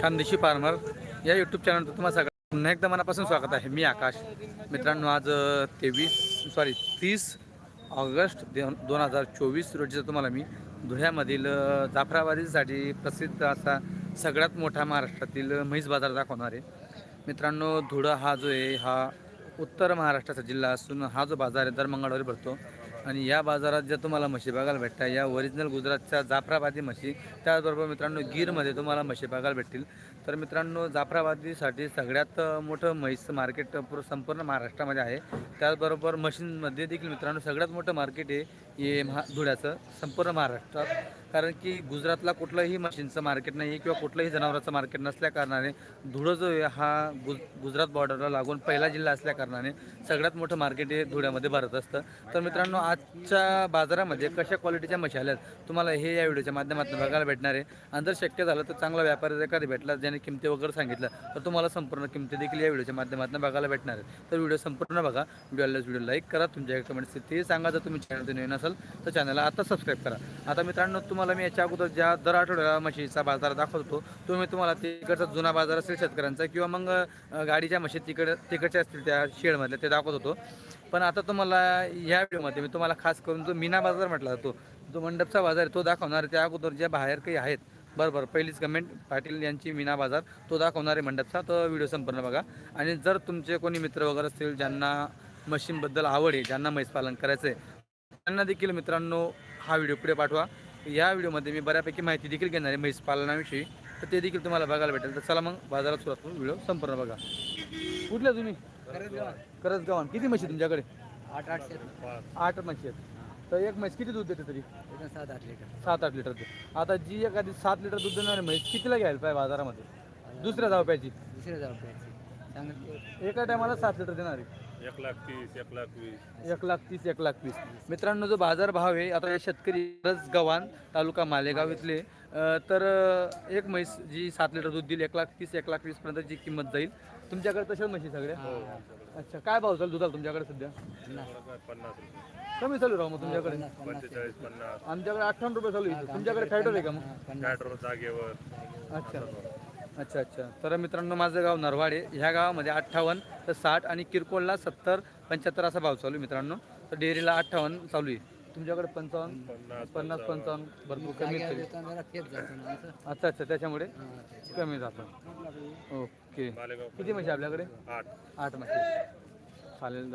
Khandeshi farmer या YouTube चॅनलवर तुम्हाला सगळं पुन्हा एकदा मनापासून स्वागत आहे. मी आकाश. मित्रांनो आज तेवीस सॉरी तीस ऑगस्ट दोन हजार चोवीस रोजीचा तुम्हाला मी धुळ्यामधील जाफराबादीसाठी प्रसिद्ध असा सगळ्यात मोठा महाराष्ट्रातील म्हैस बाजार दाखवणार आहे. मित्रांनो धुळं हा जो आहे हा उत्तर महाराष्ट्राचा जिल्हा असून हा जो बाजार आहे दर मंगळवारी भरतो. आणि या बाजारात ज्या तुम्हाला म्हशी बघायला भेटतात या ओरिजिनल गुजरातच्या जाफराबादी म्हशी त्याचबरोबर मित्रांनो गीरमध्ये तुम्हाला म्हशी बघायला भेटतील. तर मित्रांनो जाफराबादीसाठी सगळ्यात मोठं म्हैस मार्केट पूर्ण संपूर्ण महाराष्ट्रामध्ये आहे. त्याचबरोबर मशीनमध्ये देखील मित्रांनो सगळ्यात मोठं मार्केट आहे हे महा धुळ्याचं संपूर्ण महाराष्ट्रात कारण की गुजरातला कुठलंही मशीनचं मार्केट नाही आहे किंवा कुठलंही जनावरांचं मार्केट नसल्या कारणाने धुळं जो आहे हा गुज गुजरात बॉर्डरला लागून पहिला जिल्हा असल्या कारणाने सगळ्यात मोठं मार्केट हे धुळ्यामध्ये भरत असतं. तर मित्रांनो आजच्या बाजारामध्ये कशा क्वालिटीच्या मशी आल्यात तुम्हाला हे या व्हिडिओच्या माध्यमातून बघायला भेटणार आहे. आणि जर शक्य झालं तर चांगला व्यापारी जर कधी भेटला ज्याने किमती वगैरे सांगितलं तर तुम्हाला संपूर्ण किमती देखील या व्हिडिओच्या माध्यमातून बघायला भेटणार आहे तर व्हिडिओ संपूर्ण बघा. व्हिडिओला व्हिडिओ लाईक करा. तुमच्या कमेंट्स ते सांगा. जर तुम्ही चॅनल नवीन असेल तर चॅनलला आता सबस्क्राईब करा. आता मित्रांनो तुम्हाला मी याच्या अगोदर ज्या दर आठवड्याला म्हशीचा बाजार दाखवतो तो मी तुम्हाला तिकडचा जुना बाजार असेल शेतकऱ्यांचा किंवा मग गाडीच्या म्हशी तिकड तिकडच्या असतील त्या शेडमधल्या ते दाखवत होतो. पण आता तुम्हाला या व्हिडिओमध्ये मी तुम्हाला खास करून जो मीना बाजार म्हटला जातो जो मंडपचा बाजार आहे तो दाखवणार आहे. त्या अगोदर ज्या बाहेर काही आहेत बरं बरं पहिलीच कमेंट पाटील यांची मीना बाजार तो दाखवणारे मंडपचा. तो व्हिडिओ संपूर्ण बघा. आणि जर तुमचे कोणी मित्र वगैरे असतील ज्यांना मशीनबद्दल आवड आहे ज्यांना म्हैस पालन करायचं आहे त्यांना देखील मित्रांनो हा व्हिडिओ पुढे पाठवा. या व्हिडिओमध्ये मी बऱ्यापैकी माहिती देखील घेणार आहे म्हैस पालनाविषयी. तर ते देखील तुम्हाला बघायला भेटेल. तर चला मग बाजारात सुरुवात करू व्हिडिओ संपूर्ण बघा. कुठल्या तुम्ही? करत गावान किती म्हशी तुमच्याकडे? आठ आठशे आठ म्हशी आहेत. तर एक म्हैस किती दूध देते तरी? सात आठ लिटर. सात आठ लिटर दूध आता जी एखादी सात लिटर दूध देणारी म्हैस कितीला घ्यायला पाहिजे बाजारामध्ये? दुसऱ्या धावप्याची दुसऱ्या चांगलं एका टायमाला सात लिटर देणारी. एक लाख तीस एक लाख वीस. एक लाख तीस एक लाख वीस. मित्रांनो जो बाजार भाव आहे आता हे शेतकरी रस गव्हाण तालुका मालेगाव इथले तर एक म्हैस जी सात लिटर दूध देईल एक लाख तीस एक लाख वीस पर्यंत जी किंमत जाईल. तुमच्याकडे तशाच म्हशी सगळ्या अच्छा काय भाव चालू दुधाला तुमच्याकडे सध्या? पन्नास. कमी चालू राहू मग तुमच्याकडे? पंचेचाळीस पन्नास. आमच्याकडे अठ्ठावन्न रुपये चालू आहे. तुमच्याकडे फायटर आहे का मग? जागेवर. अच्छा. अच्छा अच्छा. तर मित्रांनो माझं गाव नरवाड ह्या गावामध्ये अठ्ठावन्न तर साठ आणि किरकोळला सत्तर पंच्याहत्तर असा भाव चालू आहे मित्रांनो. तर डेअरीला अठ्ठावन्न चालू आहे. तुमच्याकडे पंचावन्न? पन्नास पंचावन्न. भरपूर कमी अच्छा अच्छा. त्याच्यामुळे त्याच्या- कमी जातं. ओके. किती म्हशी आपल्याकडे? आठ. आठ म्हशी. चालेल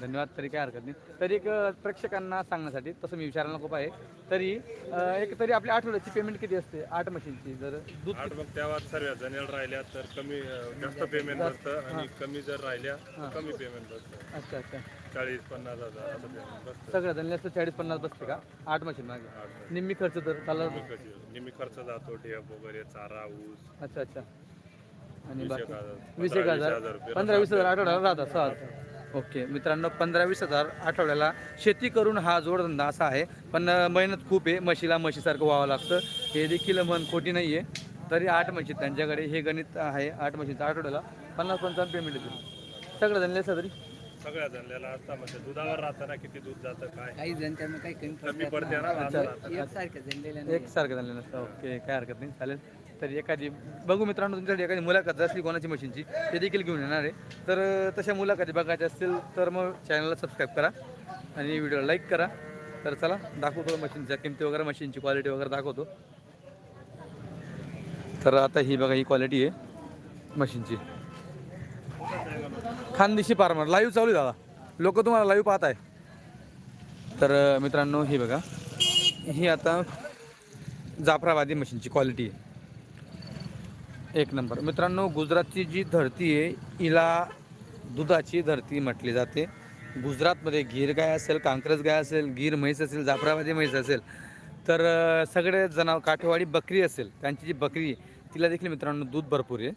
धन्यवाद. तरी काय हरकत नाही. तरी एक अं, प्रेक्षकांना सांगण्यासाठी तसं मी विचारायला खूप आहे तरी अं, एक तरी आपल्या आठवड्याची पेमेंट किती असते? आठ म्हशींची जर दूध आठ मग तेव्हा सर्व जनेल राहिल्या तर कमी अं, जास्त पेमेंट बसतं आणि कमी जर राहिल्या तर कमी पेमेंट बसतं अच्छा अच्छा. चाळीस पन्नास हजार असं पेमेंट बसतं सगळं असतं चाळीस पन्नास बसते का? आठ मशीन मागे. निम्मी खर्च तर निम्मी कशी निम्मी खर्च जातो ढेप वगैरे चारा ऊस. अच्छा अच्छा. आणि वीस बाकी एक हजार. वीस एक पंधरा हजार. पंधरा वीस हजार आठवड्याला राहतात सहज. ओके मित्रांनो पंधरा वीस हजार आठवड्याला शेती करून हा जोडधंदा असा आहे. पण मेहनत खूप आहे. म्हशीला म्हशीसारखं व्हावं लागतं. हे देखील मन खोटी नाही आहे तरी आठ म्हशी त्यांच्याकडे. हे गणित आहे आठ म्हशीचं आठवड्याला पन्नास पंचावन्न पेमेंट येते सगळं धनले असं तरी? सगळ्या जणलेला असता म्हणजे दुधावर राहताना किती दूध जातं काय? काही जण त्यांना काही कमी पडते ना अच्छा. बाजारात. एक सारखं जनलेलं नाही एकसारखं झालेलं नसतं ओके काय हरकत नाही. चालेल. तर एखादी बघू मित्रांनो तुमच्याकडे एखादी मुलाखत असली कोणाची मशीनची ते देखील घेऊन येणार आहे. तर तशा मुलाखती बघायच्या असतील तर मग चॅनलला सबस्क्राईब करा आणि व्हिडिओला लाईक करा. तर चला दाखवतो मशीनच्या किमती वगैरे मशीनची क्वालिटी वगैरे दाखवतो. तर आता ही बघा ही क्वालिटी आहे मशीनची. खानदेशी फार्मर लाईव्ह चालू आहे दादा. लोक तुम्हाला लाईव्ह पाहत आहे तर मित्रांनो ही बघा. ही आता जाफराबादी मशीनची क्वालिटी आहे. एक नंबर. मित्रांनो गुजरातची जी धरती आहे हिला दुधाची धरती म्हटली जाते. गुजरातमध्ये गीर गाय असेल कांक्रज गाय असेल गीर म्हैस असेल जाफराबादी म्हैस असेल तर सगळे जनावर काठेवाडी बकरी असेल त्यांची जी बकरी आहे तिला देखील मित्रांनो दूध भरपूर आहे.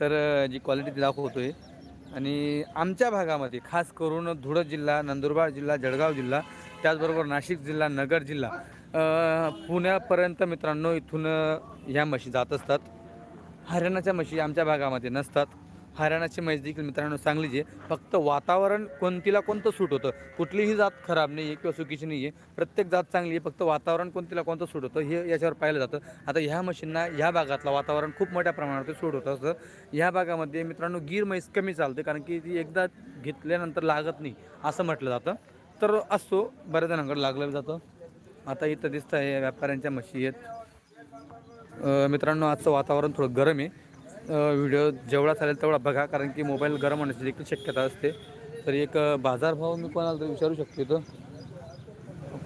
तर जी क्वालिटी ती दाखवतोय. आणि आमच्या भागामध्ये खास करून धुळं जिल्हा नंदुरबार जिल्हा जळगाव जिल्हा त्याचबरोबर नाशिक जिल्हा नगर जिल्हा पुण्यापर्यंत मित्रांनो इथून ह्या म्हशी जात असतात. हरियाणाच्या म्हशी आमच्या भागामध्ये नसतात. हरियाणाची म्हैस देखील मित्रांनो चांगलीच आहे. फक्त वातावरण कोणतीला कोणतं सूट होतं कुठलीही जात खराब नाही आहे किंवा चुकीची नाही आहे प्रत्येक जात चांगली आहे फक्त वातावरण कोणतीला कोणतं सूट होतं हे याच्यावर पाहिलं जातं. आता ह्या मशीनना ह्या भागातलं वातावरण खूप मोठ्या प्रमाणात सूट होतं असं ह्या भागामध्ये मित्रांनो गीर म्हैस कमी चालते कारण की ती एकदा घेतल्यानंतर लागत नाही असं म्हटलं जातं. तर असतो बऱ्याच जणांकडे लागलं जातं. आता इथं दिसतं आहे व्यापाऱ्यांच्या म्हशी आहेत. मित्रांनो आजचं वातावरण थोडं गरम आहे. व्हिडिओ जेवढा चालेल तेवढा बघा कारण की मोबाईल गरम होण्याची देखील शक्यता असते. तर एक बाजारभाव मी कोणाला तरी विचारू शकतो इथं.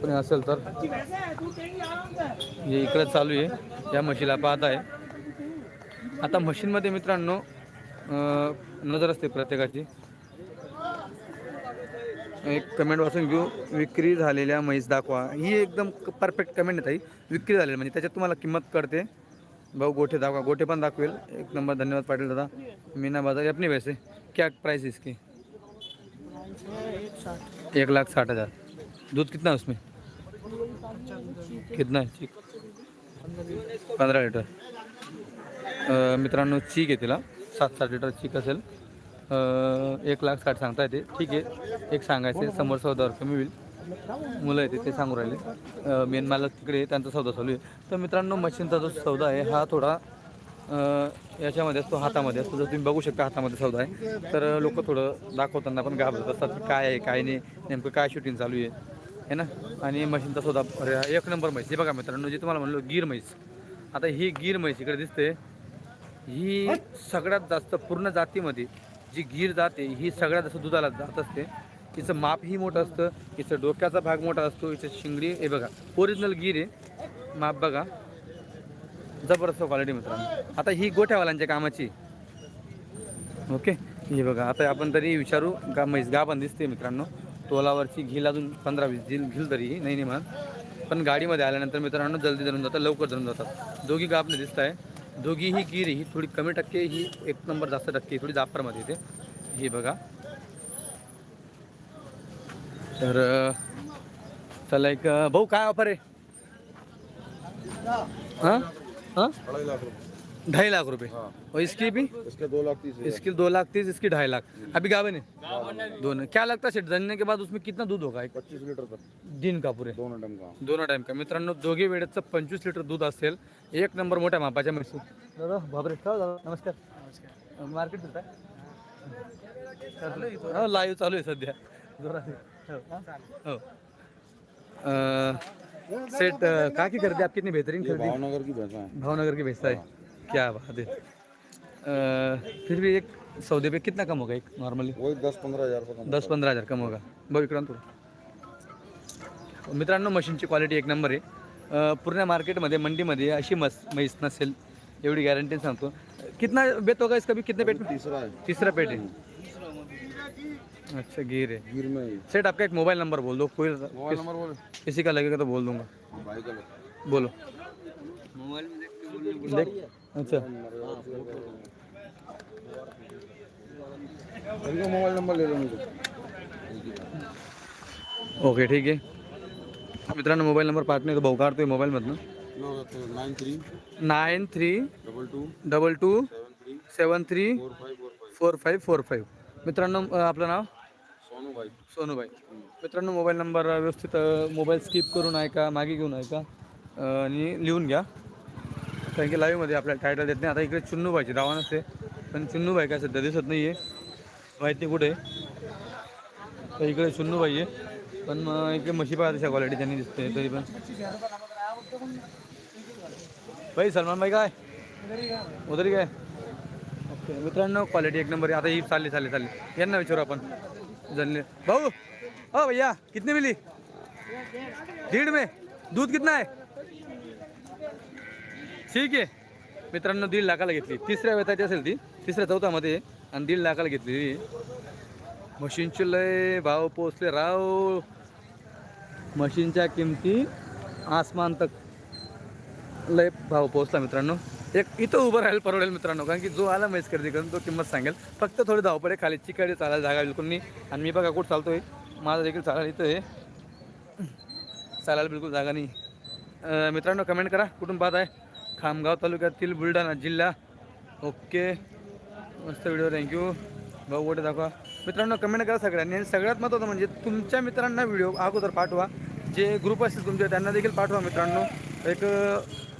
कोणी असेल तर. हे इकडे चालू आहे. या म्हशीला पाहत आहे. आता मशीनमध्ये मित्रांनो नजर असते प्रत्येकाची. एक कमेंट वाचून घेऊ विक्री झालेल्या म्हैस दाखवा. ही एकदम परफेक्ट कमेंट आहे विक्री झालेली म्हणजे त्याच्यात तुम्हाला किंमत कळते. भाऊ गोठे दाखवा. गोठे पण दाखवेल. एक नंबर. धन्यवाद पाटील दादा. मीना बाजार. अपनी वैसे. क्या प्राइस इसकी? एक लाख साठ हज़ार. दूध कितना है उसमें? कितना है? चीक पंधरा लिटर मित्रांनो चीक आहे तिला सात सात लिटर चीक असेल. एक लाख साठ सांगता येते ठीक आहे. एक सांगायचं समोर सौदावर कमी होईल. मुलं आहेत ते सांगू राहिले. मेन मालक तिकडे त्यांचा सौदा चालू आहे. तर मित्रांनो मशीनचा जो सौदा आहे हा थोडा याच्यामध्ये असतो हातामध्ये असतो. जर तुम्ही बघू शकता हातामध्ये सौदा आहे. तर लोक थोडं दाखवताना पण घाबरत असतात काय आहे काय नाही नेमकं काय शूटिंग चालू आहे. है ना? आणि मशीनचा सौदा एक नंबर म्हैस. हे बघा मित्रांनो जे तुम्हाला म्हणलो गीर म्हैस. आता ही गीर म्हैस इकडे दिसते. ही सगळ्यात जास्त पूर्ण जातीमध्ये जी गीर जात आहे ही सगळ्यात जास्त दुधाला जात असते. तिचं मापही मोठं असतं तिचं डोक्याचा भाग मोठा असतो हिचं शिंगडी हे बघा ओरिजिनल गिर आहे. माप बघा. जबरदस्त क्वालिटी मित्रांनो. आता ही गोठ्यावाल्यांच्या कामाची. ओके हे बघा आता आपण तरी विचारू गा म्हैस गा पण दिसते मित्रांनो. तोलावरची घील अजून पंधरा वीस घील घील तरी नाही नाही म्हणा पण गाडीमध्ये आल्यानंतर मित्रांनो जल्दी धरून जातात लवकर धरून जातात. दोघी गाबने दिसत आहे. दोघी ही गिर आहे, ही थोडी कमी टक्के ही एक नंबर जास्त टक्के थोडी जाफरमध्ये येते. हे बघा. तर चला एक भाऊ काय ऑफर आहे? हाँ? हाँ? अढ़ाई लाख रुपए ढाई लाख रुपए और इसकी भी इसके दो लाख तीस इसकी दो लाख तीस इसकी ढाई लाख. अभी गावन है दोनों. क्या लगता है जनने के बाद उसमें कितना दूध होगा? एक पच्चीस लीटर तक. दिन का पुरे. दोनों टाइम का. दोनों टाइम का. मित्रांनो दोघे वेळेचं पंचवीस लिटर दूध असेल. एक नंबर मोठ्या मापाच्या म्हशी दादा बापरे. का हो दादा नमस्कार. मार्केट हो चालू आहे सध्या. जोरात. हो, सेठ अं, का की खरेदी आप कितनी बेहतरीन खरीदी भावनगर की भैंसा है. भावनगर की भेजता है. क्या बात है. फिर भी एक सौदे पे कितना कम होगा एक नॉर्मली वही दस पंद्रह हजार दस पंधरा हजार कम होगा. बघ थोडं. मित्रांनो मशीनची क्वालिटी एक नंबर आहे. पूर्ण मार्केटमध्ये मंडीमध्ये अशी मस म्हैस नसेल एवढी गॅरंटी सांगतो. कितना बेट होगा इसका भी? कितने पेट में? तीसरा है तीसरा पेट है अच्छा गिर है। गिर में ही। सेठ आपका एक मोबाइल नंबर बोल दो कोई मोबाइल नंबर बोले किसी का लगेगा तो बोल दूँगा। भाई का। बोलो। मध्ये ते बोलणं देख अच्छा। इनका मोबाइल नंबर ले लो मुझे। ओके ठीक आहे मित्रांनो मोबाईल नंबर पाठवणे तो भाऊ काढतोय मोबाईलमधनं nine three. Nine three double two. Double two seven three. Four five four five. Four five four five मित्रांनो आपलं नाव? सोनू भाई सोनूबाई मित्रांनो मोबाईल नंबर व्यवस्थित मोबाईल स्किप करून ऐका मागे घेऊन ऐका आणि लिहून घ्या. कारण की लाईव्हमध्ये आपल्याला टायटल देत नाही. आता इकडे चुन्नूबाईची दावा नसते पण चुन्नूबाई काय सध्या दिसत नाही आहे माहिती कुठे आहे? तर इकडे चुन्नूबाई आहे. पण अं, इकडे पाहा तशा क्वालिटी त्यांनी दिसते तरी पण. भाई सलमान भाई काय? उधर काय? ओके मित्रांनो क्वालिटी एक नंबर आता ही चालली चालली चालली. यांना विचारू आपण. जलने भाऊ ओ भैया कितनी मिली? दीड में। दूध कितना है? ठीक आहे मित्रांनो दीड लाखाला घेतली. तिसऱ्या वेताची असेल ती. तिसऱ्या चौथामध्ये. आणि दीड लाखाला घेतली मशीनचे लय भाव पोचले राव. मशीनच्या किमती आसमान तक लय भाव पोहोचला मित्रांनो. एक इथं उभं राहायला परवडेल मित्रांनो कारण की जो आला मैस खरेदी करून तो किंमत सांगेल. फक्त थोडी धावपडे खाली चिकडे चालायला जागा बिलकुल नाही. आणि मी बघा कुठं चालतोय. माझं देखील चालायला इथं आहे. चालायला बिलकुल जागा नाही. मित्रांनो कमेंट करा. कुठून पाहत आहे? खामगाव तालुक्यातील बुलढाणा जिल्हा. ओके. मस्त व्हिडिओ थँक्यू भाऊ गोटे दाखवा. मित्रांनो कमेंट करा सगळ्यांनी. आणि सगळ्यात महत्त्वाचं म्हणजे तुमच्या मित्रांना व्हिडिओ अगोदर पाठवा. जे ग्रुप असतील तुमचे त्यांना देखील पाठवा मित्रांनो. एक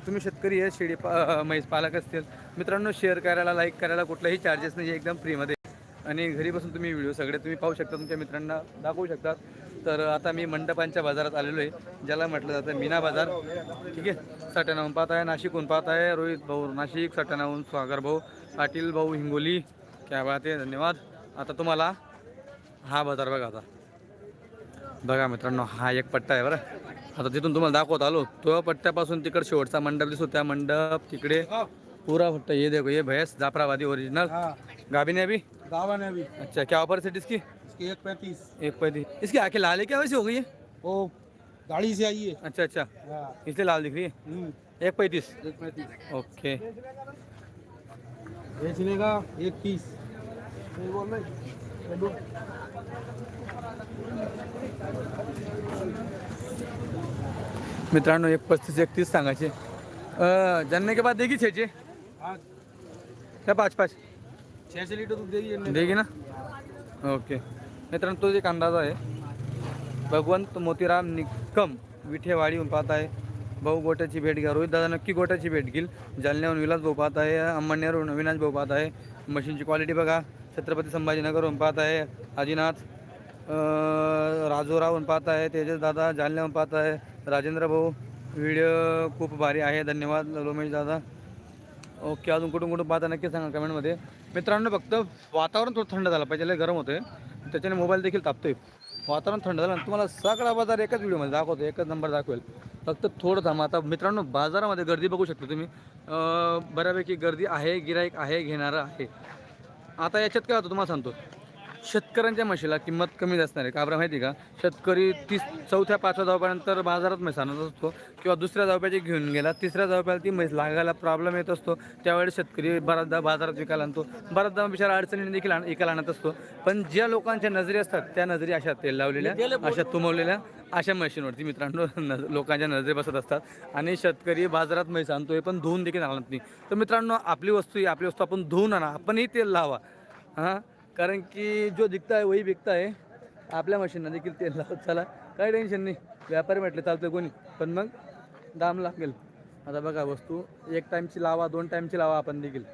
तुम्ही शेतकरी आहे शेळी पा म्हैस पालक असतील. मित्रांनो शेअर करायला लाईक करायला कुठलाही चार्जेस नाही एकदम फ्रीमध्ये आणि घरी बसून तुम्ही व्हिडिओ सगळे तुम्ही पाहू शकता तुमच्या मित्रांना दाखवू शकता. तर आता मी मंडपांच्या बाजारात आलेलो आहे ज्याला म्हटलं जातं मीना बाजार. ठीक आहे? सटाणाहून पाहत आहे नाशिकहून पाहत आहे रोहित भाऊ नाशिक सटाणाहून स्वागर भाऊ पाटील भाऊ हिंगोली. क्या बात आहे धन्यवाद. आता तुम्हाला हा बाजार बघा आता. बघा मित्रांनो हा एक पट्टा आहे बरं. आता तिथून तुम्हाला दाखवत आलो. तो पट्ट्यापासून तिकडे शेवटचा मंडप दिसतो. त्या मंडप तिकडे पूरा पट्टा ये देखो ये भैंस जाफराबादी ओरिजिनल हाँ. गाभी ने अभी गावा ने अभी अच्छा क्या ऑफ़र सेट इसकी? इसकी एक पैंतीस. एक पैंतीस. इसकी आँखें लाल है क्या वैसे हो गई है? वो गाड़ी से आई है. अच्छा अच्छा. हाँ. इसलिए लाल दिख रही है? हम्म, एक पैंतीस? एक पैंतीस. ओके. बेचने का एक तीस. मित्रांनो एक पस्तीस एकतीस सांगायचे. अं, जानने के बाद देगी छे छे हाँ. क्या पाच पाच. छः छः लीटर दूध देगी। देगी ना? ओके. मित्रांनो तो एक अंदाज आहे. भगवंत मोतीराम निकम विठेवाडीहून पाहत आहे. भाऊ गोट्याची भेट घ्या. रोहित दादा नक्की गोट्याची भेट घेईल. जालन्याहून विलास भाऊ पाहत आहे. अंबनेरहून अविनाश भाऊ पाहत आहे. मशीनची क्वालिटी बघा. छत्रपती संभाजीनगरहून पाहत आहे अजिनाथ राजूरावहून राजोराहून पाहत आहे तेजस दादा जालन्याहून पाहत आहे राजेंद्र भाऊ. व्हिडिओ खूप भारी आहे धन्यवाद लोमेश दादा. ओके अजून कुठून कुठून पाहता नक्की सांगा कमेंटमध्ये. मित्रांनो फक्त वातावरण थोडं थंड झालं पाहिजे गरम होतं त्याच्याने मोबाईल देखील तापतोय. वातावरण थंड झालं आणि तुम्हाला सगळा बाजार एकाच व्हिडिओमध्ये दाखवतो एकच नंबर दाखवेल. फक्त थोडं थांबा. आता मित्रांनो बाजारामध्ये गर्दी बघू शकता तुम्ही. बऱ्यापैकी गर्दी आहे गिराईक आहे घेणारं आहे. आता याच्यात काय होतं तुम्हाला सांगतो. शेतकऱ्यांच्या म्हशीला किंमत कमी असणार आहे. का बरं माहिती आहे का शेतकरी तीस चौथ्या पाचव्या धावप्यानंतर बाजारात म्हैस आणत असतो किंवा दुसऱ्या धावप्याची घेऊन गेला तिसऱ्या धावप्याला ती म्हैस लागायला प्रॉब्लेम येत असतो. त्यावेळेस शेतकरी बराचदा बाजारात विकायला आणतो. बराचदा बिचारा अडचणीने देखील विकायला आणत असतो. पण ज्या लोकांच्या नजरी असतात त्या नजरी अशा तेल लावलेल्या अशा तुंबवलेल्या. अशा मशीनवरती मित्रांनो नज लोकांच्या नजरे बसत असतात. आणि शेतकरी बाजारात म्हैस आणतो हे पण धुवून देखील आणत नाही. तर मित्रांनो आपली वस्तू ही आपली वस्तू आपण धुवून आणा. आपणही तेल लावा. हां? कारण की जो दिखता आहे वही विकता आहे आपल्या मशीनना देखील तेल लावत चला. काही टेन्शन नाही. व्यापारी म्हटले चालतं कोणी? पण मग दाम लागेल. आता बघा वस्तू एक टाईमची लावा दोन टाईमची लावा आपण देखील.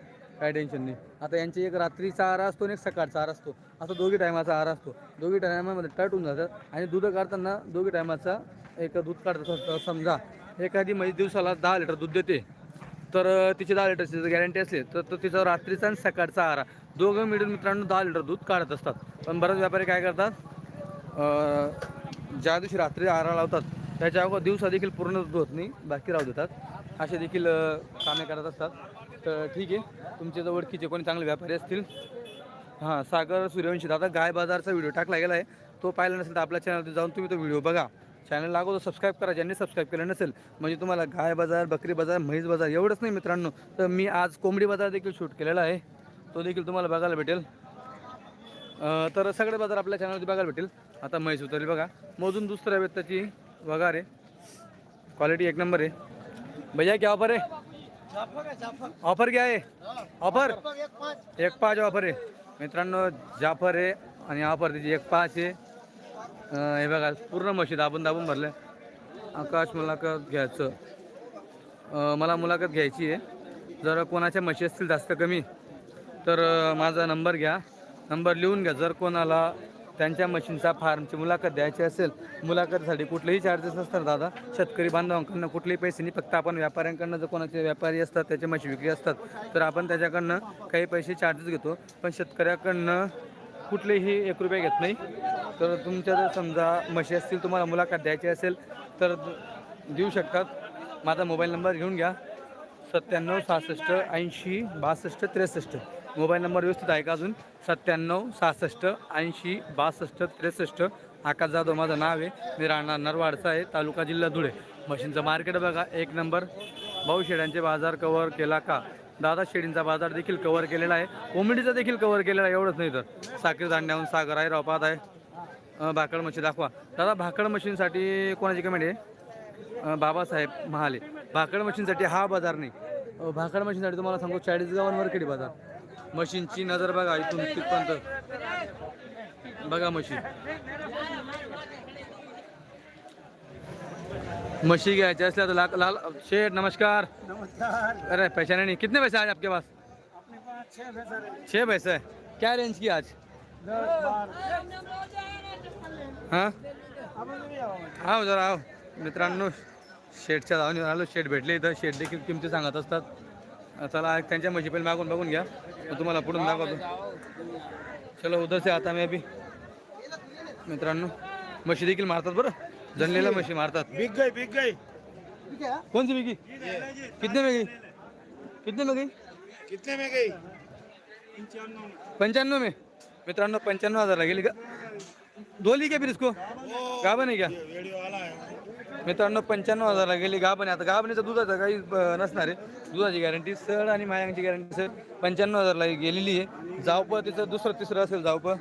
काय टेन्शन नाही. आता यांची एक रात्रीचा आहार असतो आणि एक सकाळचा आहार असतो. असं दोघी टायमाचा आहार असतो. दोघी टायमामध्ये टट होऊन जातात आणि दूध काढताना दोघी टायमाचा एक दूध काढत समजा एखादी म्हणजे दिवसाला दहा लिटर दूध देते तर तिची दहा लिटरची जर गॅरंटी असली तर तो तिचा रात्रीचा आणि सकाळचा आहार. दोघं मिळून मित्रांनो दहा लिटर दूध काढत असतात. पण बरेच व्यापारी काय करतात ज्या दिवशी रात्री आहार लावतात त्याच्या अगोदर दिवसा देखील पूर्ण दूध होत नाही बाकी राहू देतात. असे देखील कामे करत असतात. तर ठीक आहे. तुमच्या जर ओळखीचे कोणी चांगले व्यापारी असतील? हां सागर सूर्यवंशी दादा गाय बाजारचा व्हिडिओ टाकला गेला आहे. तो पाहिला नसेल तर आपल्या चॅनलवर जाऊन तुम्ही तो व्हिडिओ बघा. चॅनल अगोदर सबस्क्राईब करा ज्यांनी सबस्क्राईब केलं नसेल. म्हणजे तुम्हाला गाय बाजार बकरी बाजार म्हैस बाजार एवढंच नाही मित्रांनो. तर मी आज कोंबडी बाजार देखील शूट केलेला आहे. तो देखील तुम्हाला बघायला भेटेल. तर सगळे बाजार आपल्या चॅनलवरती बघायला भेटेल. आता म्हैस उतरली बघा. मोजून दुसऱ्या व्यक्ताची वगार आहे क्वालिटी एक नंबर आहे. भैया क्या ऑफर आहे? ऑफर क्या आहे ऑफर? एक पाच. ऑफर आहे. मित्रांनो जाफर आहे आणि ऑफर त्याची एक पाच आहे. हे बघा पूर्ण म्हशी दाबून दाबून भरलं आकाश मुलाखत घ्यायचं. मला मुलाखत घ्यायची आहे. जर कोणाच्या म्हशी असतील जास्त कमी तर माझा नंबर घ्या. नंबर लिहून घ्या. जर कोणाला त्यांच्या मशीनचा फार्मची मुलाखत द्यायची असेल मुलाखतीसाठी कुठलेही चार्जेस नसतात दादा. शेतकरी बांधवांकडनं कुठलेही पैसे नाही फक्त आपण व्यापाऱ्यांकडनं जर कोणाचे व्यापारी असतात त्याचे म्हशी विक्री असतात तर आपण त्याच्याकडनं काही पैसे चार्जेस घेतो. पण शेतकऱ्याकडनं कुठलेही एक रुपये घेत नाही. तर तुमच्या जर समजा म्हशी असतील तुम्हाला मुलाखत द्यायची असेल तर देऊ शकतात. माझा मोबाईल नंबर घेऊन घ्या. सत्त्याण्णव सहासष्ट ऐंशी बासष्ट त्रेसष्ट. मोबाईल नंबर व्यवस्थित आहे का अजून? सत्त्याण्णव सहासष्ट ऐंशी बासष्ट त्रेसष्ट. आकाश जाधव माझं नाव आहे. मी राहणार नरवाडचा आहे तालुका जिल्हा धुळे. मशीनचं मार्केट बघा एक नंबर. भाऊ शेड्यांचे बाजार कवर केला का? दादा शेडींचा बाजार देखील कव्हर केलेला आहे. कोंबडीचा देखील कवर केलेला आहे एवढंच नाही तर. साखर धान्याहून सागर आहे रावपात आहे. भाकड मशीन दाखवा. दादा भाकड मशीनसाठी कोणाची कमेंट आहे? बाबासाहेब महाले भाकड मशीनसाठी हा बाजार नाही. भाकड मशीनसाठी तुम्हाला सांगू चाळीस गावांवर बाजार? मशीनची नजर बघा इथून तिथपर्यंत. बघा मशीन. मशी घ्यायची असल्या तर लाल लाल शेठ नमस्कार. नमस्कार. अरे पहचाने नहीं. कितने पैसे आज आपके पास? पास छः पैसे है। क्या रेंज की आज? हां. आओ। जरा आओ. मित्रांनो शेटच्या जाऊन आलो. शेट भेटले इथं. शेट देखील किमती सांगत असतात. चला त्यांच्या म्हशी पहिले मागून बघून घ्या. मग तुम्हाला पुढून दाखवतो. चलो उधर से आता मी अभी. मित्रांनो म्हशी देखील मारतात बरं. जनलेल्या म्हशी मारतात. बिक गई बिक गई. कौन सी बिकी कितने में गई? कितने में गई? कितने में गई? पंच्याण्णव में. मित्रांनो पंच्याण्णव हजारला गेली का? दोली क्या फिर इसको? गाभण आहे क्या? है. मित्रांनो पंच्याण्णव हजारला गेली गाभण आता गाभणीचं दुधाचं काही नसणार आहे. दुधाची गॅरंटी सड आणि मायांची गॅरंटी सर पंच्याण्णव हजारला गेलेली आहे. जावपं तिचं दुसरं तिसरं असेल जावपं.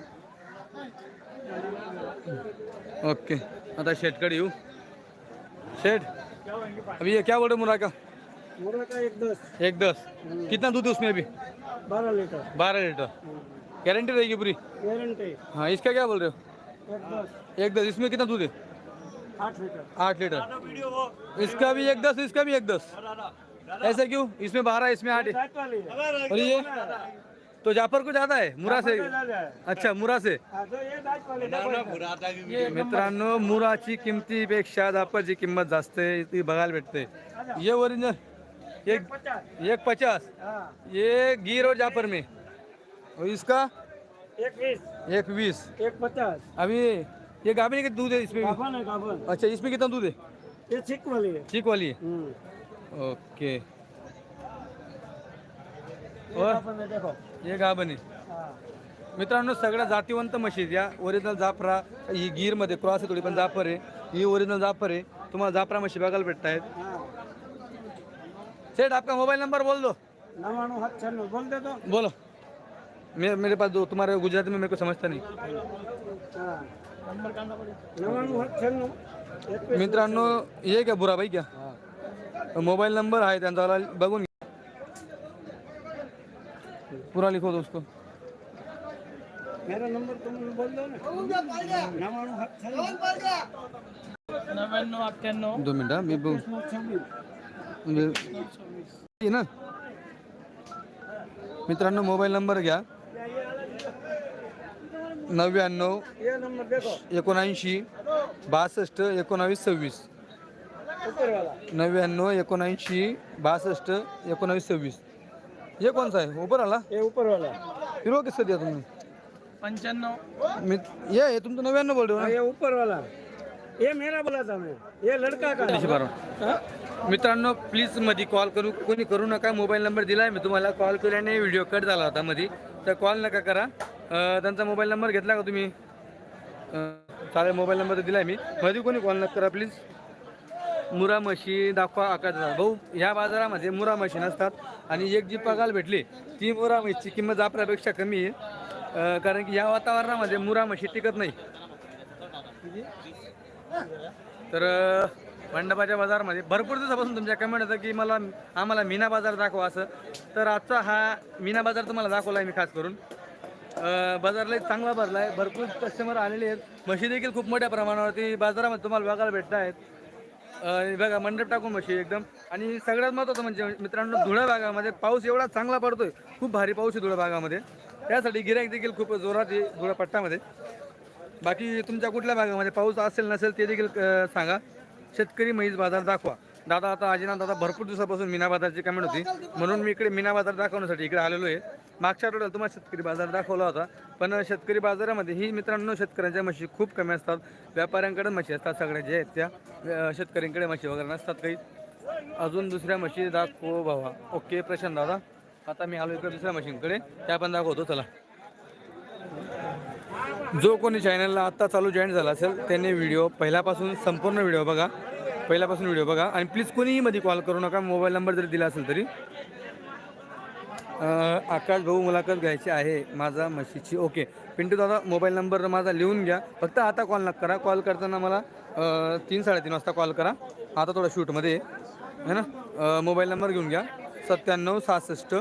ओके. आता शेटकडे येऊ. शेठ अभी ये क्या बोल रहे मुरा का एक दस. एक दस. कितना दूध है उसमें अभी? बारह लीटर. बारह लीटर. गारंटी रहेगी पूरी? गारंटी हाँ इसका क्या बोल रहे हो? एक दस. एक दस. इसमें कितना दूध है? आठ लीटर। आठ लीटर। इसका भी एक दस इसका भी एक दस। ऐसा क्यों? इसमें बारह इसमें आठ। है। है और ये? तो जाफ़र को ज़्यादा है? मुरा से? अच्छा मुरा से। हाँ, तो है। ये मित्रांनो मुराची किमतीपेक्षा जाफरची किंमत जास्त आहे ती बघायला भेटते ये ओरिजिनल एक पचास। एक पचास। हाँ। ये गिर और जाफ़र में। और इसका? एक बीस एक बीस एक पचास। अभी ये गाभिनी का दूध है इसमें भी। है अच्छा इसमें कितना दूध है? ये चिक वाली है। चीक वाली है? हम्म। ओके। ये और? है देखो। ये गाभणी हाँ। मित्रांनो सगळ्या जातीवंत म्हशी आहेत या ओरिजिनल जाफरा ही गिरमध्ये क्रॉस आहे थोडी पण जाफर आहे. ही ओरिजिनल जाफर आहे. तुम्हाला जाफरा म्हशी बघायला भेटत आहेत हाँ। सेठ आपका मोबाइल नंबर बोल दो. नवाणु हाथ छन्नू बोल दे तो. बोलो. मैं मेरे पास दो तुम्हारे गुजराती में मेरे को समझता नहीं. हाँ। मित्रांनो ये क्या बुरा भाई क्या मोबाईल नंबर आहे त्यांचा बघून घ्या. पुरा लिखो दो उसको मेरा नंबर तुम बोल दो ना। नवाणु हाथ छन्नू नव्याण्णव अठ्ठ्याण्णव. दो मिनिट हा, मी बघ. म्हणजे- ये ना. मित्रांनो मोबाईल नंबर घ्या. नव्याण्णव एकोणऐंशी बासष्ट एकोणावीस सव्वीस. नव्याण्णव एकोणऐंशी बासष्ट एकोणावीस सव्वीस. ये कौन सा है ऊपर आला ये ऊपर वाला फिर वो किससे दिया तुमने पंचानवे मी ये ये तुम तो नव्याण्णव बोल रहे हो ये ऊपर वाला ये मेरा बोला था मैं. ये लड़का का? ना बारा हाँ? मित्रांनो प्लीजमध्ये कॉल करू. कोणी करू नका. मोबाईल नंबर दिलाय. मी तुम्हाला कॉल केल्याने व्हिडिओ कट झाला होता मध्ये तर कॉल नका करा. त्यांचा मोबाईल नंबर घेतला का तुम्ही? चालेल मोबाईल नंबर दिला आहे मी. मध्ये कोणी कॉल नका करा प्लीज मुरा म्हशी दाखवा आकार भाऊ ह्या बाजारामध्ये मुरा म्हशी नसतात आणि एक जी पगाल भेटली ती मुरा म्हशीची किंमत जापरापेक्षा कमी आहे. कारण की या वातावरणामध्ये मुरा म्हशी टिकत नाही. तर मंडपाच्या बाजारमध्ये भरपूर दिवसापासून तुमच्या कमेंट होतं की मला आम्हाला मीना बाजार दाखवा असं. तर आजचा हा मीना बाजार तुम्हाला दाखवला आहे मी खास करून. बाजार बाजारला एक चांगला भरला आहे. भरपूर कस्टमर आलेले आहेत. म्हशी देखील खूप मोठ्या प्रमाणावरती बाजारामध्ये तुम्हाला बघायला भेटत आहेत. बघा मंडप टाकून म्हशी एकदम. आणि सगळ्यात महत्त्वाचं म्हणजे मित्रांनो धुळ्या भागामध्ये पाऊस एवढा चांगला पडतोय. खूप भारी पाऊस आहे धुळ्या भागामध्ये. त्यासाठी गिराईक देखील खूप जोरात आहे धुळ्या पट्ट्यामध्ये बाकी तुमच्या कुठल्या भागामध्ये पाऊस असेल नसेल ते देखील सांगा. शेतकरी म्हैस बाजार दाखवा. दादा आता आजीना दादा भरपूर दिवसापासून मीना बाजारची कमेंट होती. म्हणून मी इकडे मीना बाजार दाखवण्यासाठी इकडे आलेलो आहे. मागच्या आठवड्याला तुम्हाला शेतकरी बाजार दाखवला होता पण शेतकरी बाजारामध्ये ही मित्रांनो शेतकऱ्यांच्या म्हशी खूप कमी असतात. व्यापाऱ्यांकडे म्हशी असतात सगळ्या जे आहेत त्या शेतकऱ्यांकडे म्हशी वगैरे नसतात काही. अजून दुसऱ्या म्हशी दाखव भावा. ओके प्रशांत दादा. आता मी आलो इकडे दुसऱ्या मशीनकडे त्या पण दाखवतो चला. जो कोणी चॅनलला आत्ता चालू जॉईन झाला असेल त्यांनी व्हिडिओ पहिल्यापासून संपूर्ण व्हिडिओ बघा. पहिल्यापासून व्हिडिओ बघा. आणि प्लीज कोणीही मध्ये कॉल करू नका. मोबाईल नंबर जरी दिला असेल तरी. आकाश भाऊ मुलाखत घ्यायची आहे माझा म्हशीची. ओके. पिंटू दादा मोबाईल नंबर माझा लिहून घ्या. फक्त आता कॉल नका करा. कॉल करताना मला तीन साडेतीन वाजता कॉल करा. आता थोडा शूटमध्ये आहे है ना? मोबाईल नंबर घेऊन घ्या. सत्त्याण्णव सहासष्ट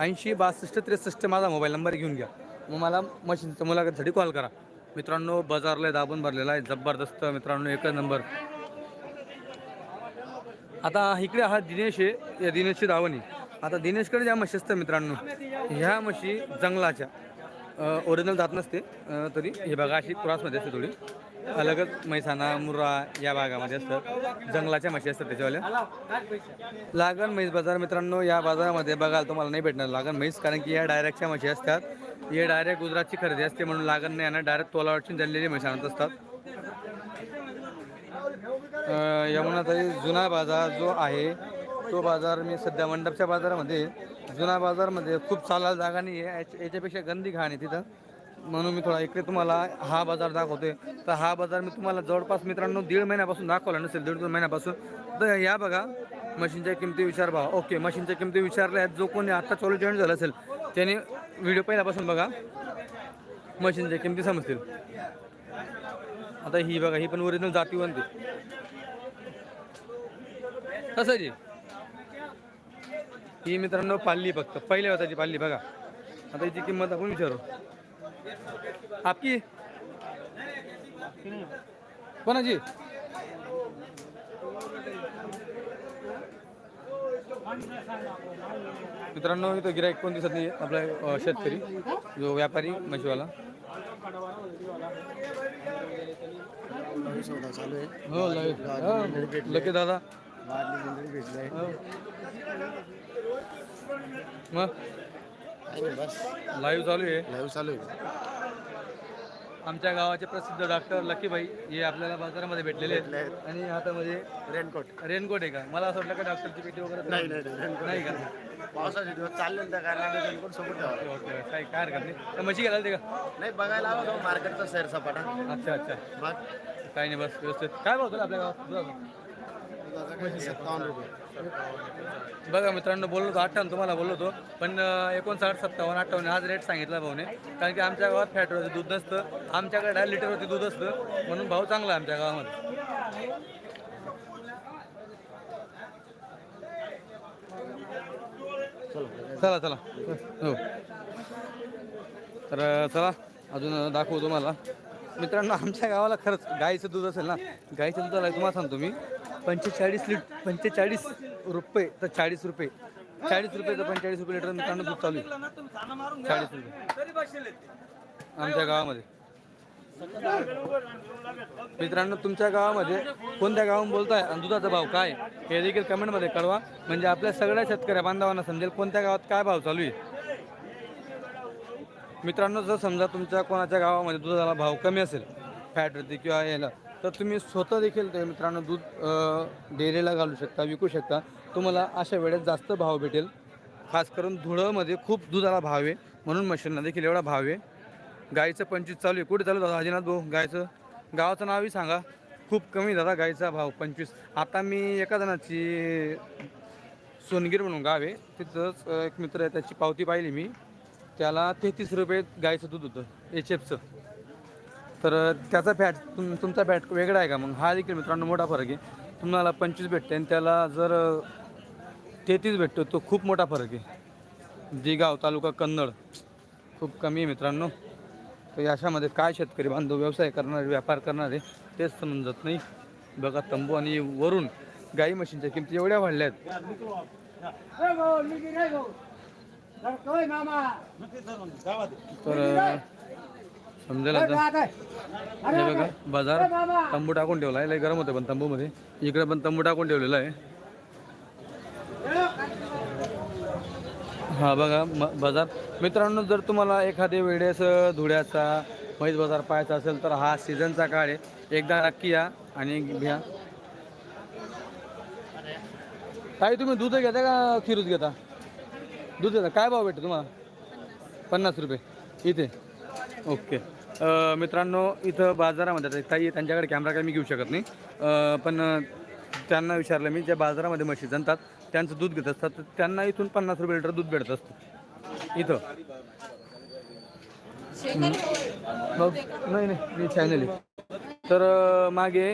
ऐंशी बासष्ट त्रेसष्ट माझा मोबाईल नंबर घेऊन घ्या. मग मला मशीनच्या मुलाखतीसाठी कॉल करा. मित्रांनो बाजारला दाबून भरलेला आहे. जबरदस्त मित्रांनो एकच नंबर. आता इकडे हा दिनेश आहे. या दिनेशची दावणी आता दिनेशकडे ज्या म्हशी असतं मित्रांनो. ह्या म्हशी जंगलाच्या. ओरिजिनल जात नसते. तरी हे बघा अशी क्रॉसमध्ये असते थोडी. अलगच मैसाना मुर्रा या भागामध्ये असतात. जंगलाच्या म्हशी असतात त्याच्यावाल्या. लागण म्हैस बाजार मित्रांनो या बाजारामध्ये बघाल तुम्हाला नाही भेटणार लागण म्हैस कारण की या डायरेक्टच्या म्हशी असतात. हे डायरेक्ट गुजरातची खरेदी असते म्हणून लागण नाही आणि डायरेक्ट तोलावरची झालेली म्हशी आणत असतात. अ, यमुनाताई जुना बाजार जो आहे तो बाजार मी सध्या मंडपच्या बाजारामध्ये जुना बाजारमध्ये खूप चालायला जागा नाही आहे. याच्या- याच्यापेक्षा गंदी घाण आहे तिथं. म्हणून मी थोडा इकडे तुम्हाला हा बाजार दाखवतोय. तर हा बाजार मी तुम्हाला जवळपास मित्रांनो दीड महिन्यापासून दाखवला नसेल दीड दोन महिन्यापासून. तर या बघा मशीनच्या किमती विचार भावा. ओके मशीनच्या किमती विचारल्या आहेत. जो कोणी आत्ता चालू जॉईन झाला असेल त्याने व्हिडिओ पहिल्यापासून बघा. मशीनच्या किमती समजतील. आता ही बघा ही पण ओरिजिनल जातीवंत. आहे कसं जी ही मित्रांनो पाल्ली फक्त. पहिल्या होताची पाल्ली बघा. आता हिची किंमत आपण विचारू. आपकी? कोणाची? मित्रांनो इथं गिराईक कोण दिसत नाही आपला शेतकरी जो व्यापारी म्हशीवाला. हो लगे हो. दादा. हो. मग? लाईव्ह चालू आहे. चालू आहे. आमच्या गावाचे प्रसिद्ध डॉक्टर लकीबाई हे आपल्याला बाजारामध्ये भेटलेले आहेत. आणि हातामध्ये रेनकोट. रेनकोट आहे का? मला असं वाटलं का डॉक्टरची पेटी वगैरे नाही नाही नाही रेनकोट नाही का? पावसाचे दिवस चालले ना त्या रेनकोट सोबत ओके काय काय हरकत नाही. तर म्हशी घालाल ते का? नाही बघायला आलो मार्केटचा सैर सपाटा. अच्छा अच्छा. मग काही नाही बस व्यवस्थित. काय भाव आपल्या गावात? सत्तावन्न रुपये. बघा मित्रांनो बोललो होतो अठ्ठावन्न तुम्हाला बोललो होतो पण एकोणसाठ सत्तावन्न अठ्ठावन्न आज रेट सांगितला भाऊने. कारण की आमच्या गावात फॅटवरती दूध नसतं आमच्याकडे डाय लिटरवरती दूध असतं म्हणून भाव चांगला आहे आमच्या गावामध्ये. चला चला. हो. तर चला अजून दाखवू तुम्हाला. मित्रांनो आमच्या गावाला खरंच गाईचं दूध असेल ना गाईच्या दुधाला तुम्हाला सांगतो मी. पंचेचाळीस लिट पंचेचाळीस रुपये तर चाळीस रुपये. चाळीस रुपये तर पंचेचाळीस रुपये लिटर मित्रांनो दूध चालू आहे. चाळीस रुपये. आमच्या गावामध्ये. मित्रांनो तुमच्या गावामध्ये कोणत्या गावाहून बोलताय आणि दुधाचा भाव काय हे देखील कमेंटमध्ये कळवा. म्हणजे आपल्या सगळ्या शेतकऱ्या बांधवांना समजेल कोणत्या गावात काय भाव चालू आहे. मित्रांनो जर समजा तुमच्या कोणाच्या गावामध्ये दुधाला भाव कमी असेल फॅटवरती किंवा याला तर तुम्ही स्वतः देखील ते मित्रांनो दूध डेअरीला घालू शकता विकू शकता. तुम्हाला अशा वेळेस जास्त भाव भेटेल. खास करून धुळंमध्ये खूप दुधाला भाव आहे. म्हणून मशीनला देखील एवढा भाव आहे. गाईचं पंचवीस चालू आहे. कुठे चालू दादा? अजिनाथ भाऊ गायचं गावाचं नावही सांगा. खूप कमी दादा गाईचा भाव पंचवीस. आता मी एका जणाची सोनगीर म्हणून गाव आहे. तिथंच एक मित्र आहे त्याची पावती पाहिली मी. त्याला तेहतीस रुपये गाईचं दूध होतं एच एफचं तर त्याचा फॅट तुम तुमचा फॅट वेगळा आहे का? मग हा देखील मित्रांनो मोठा फरक आहे. तुम्हाला पंचवीस भेटते आणि त्याला जर तेहतीस भेटतो तो खूप मोठा फरक आहे. जिगाव तालुका कन्नड खूप कमी आहे मित्रांनो. तर अशामध्ये काय शेतकरी बांधव व्यवसाय करणारे व्यापार करणारे तेच समजत नाही. बघा तंबू आणि वरून गाई म्हशींच्या किमती एवढ्या वाढल्या आहेत तर समजेल आता. हे बघा बाजार. तंबू टाकून ठेवला आहे लय गरम होतं पण तंबूमध्ये. इकडे पण तंबू टाकून ठेवलेला आहे. हा बघा म बाजार. मित्रांनो जर तुम्हाला एखाद्या वेळेस धुळ्याचा म्हैस बाजार पाहायचा असेल तर हा सीझनचा काळ आहे. एकदा नक्की या आणि घ्या. ताई तुम्ही दूध घेता का खिरूच घेता? दूध घेता. काय भाव भेटतो तुम्हाला? पन्नास रुपये. इथे. ओके. मित्रांनो इथं बाजारामध्ये आहे, त्यांच्याकडे कॅमेरा काही मी घेऊ शकत नाही. पण त्यांना विचारलं मी ज्या बाजारामध्ये म्हशी जनतात त्यांचं दूध घेत असतात तर त्यांना इथून पन्नास रुपये लिटर दूध भेटत असतं. इथं. मग नाही नाही मी चॅनल तर मागे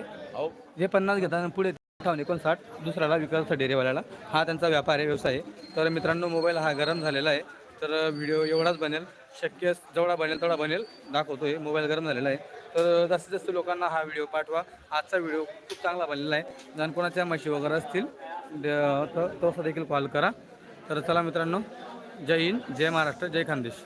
हे पन्नास घेतात आणि पुढे अठ्ठावन्न एकोणसाठ दुसऱ्याला विकास डेरेवाल्याला हा त्यांचा व्यापार आहे व्यवसाय आहे. तर मित्रांनो मोबाईल हा गरम झालेला आहे. तर व्हिडिओ एवढाच बनेल. शक्य जेवढा बनेल तेवढा बनेल. दाखवतो हे मोबाईल गरम झालेला आहे. तर जास्तीत जास्त लोकांना हा व्हिडिओ पाठवा. आजचा व्हिडिओ खूप चांगला बनलेला आहे. जण कोणाच्या म्हशी वगैरे असतील तर देखील कॉल करा. तर चला मित्रांनो जय हिंद जय महाराष्ट्र जय खानदेश.